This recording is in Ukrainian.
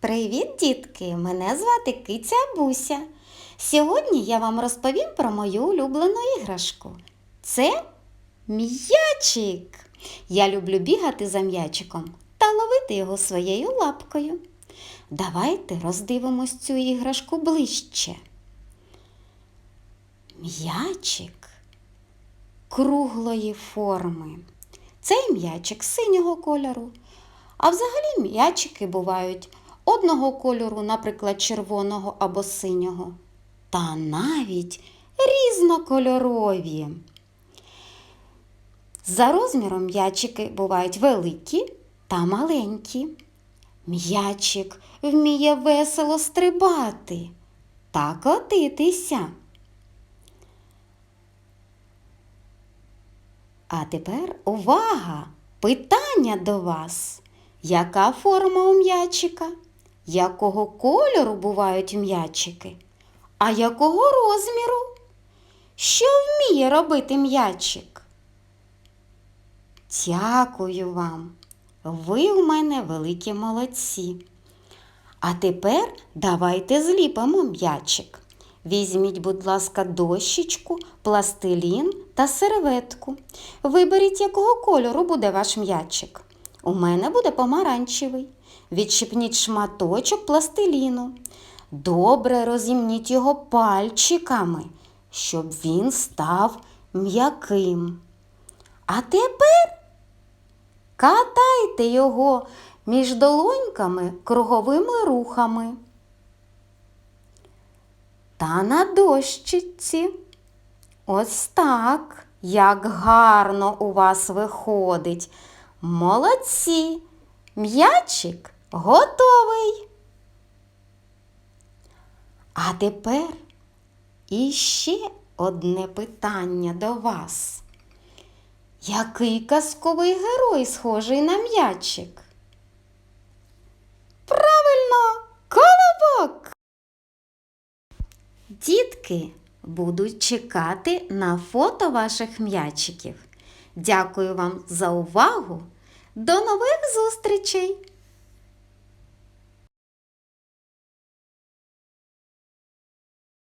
Привіт, дітки! Мене звати Киця Буся. Сьогодні я вам розповім про мою улюблену іграшку. Це м'ячик. Я люблю бігати за м'ячиком та ловити його своєю лапкою. Давайте роздивимось цю іграшку ближче. М'ячик круглої форми. Цей м'ячик синього кольору. А взагалі м'ячики бувають одного кольору, наприклад, червоного або синього, та навіть різнокольорові. За розміром м'ячики бувають великі та маленькі. М'ячик вміє весело стрибати та котитися. А тепер увага! Питання до вас. Яка форма у м'ячика? Якого кольору бувають м'ячики? А якого розміру? Що вміє робити м'ячик? Дякую вам. Ви у мене великі молодці. А тепер давайте зліпимо м'ячик. Візьміть, будь ласка, дощечку, пластилін та серветку. Виберіть, якого кольору буде ваш м'ячик. У мене буде помаранчевий. Відщипніть шматочок пластиліну. Добре розімніть його пальчиками, щоб він став м'яким. А тепер катайте його між долоньками круговими рухами. Та на дощиці. Ось так, як гарно у вас виходить. Молодці! М'ячик готовий. А тепер іще одне питання до вас. Який казковий герой схожий на м'ячик? Правильно, колобок! Дітки будуть чекати на фото ваших м'ячиків. Дякую вам за увагу. До нових зустрічей!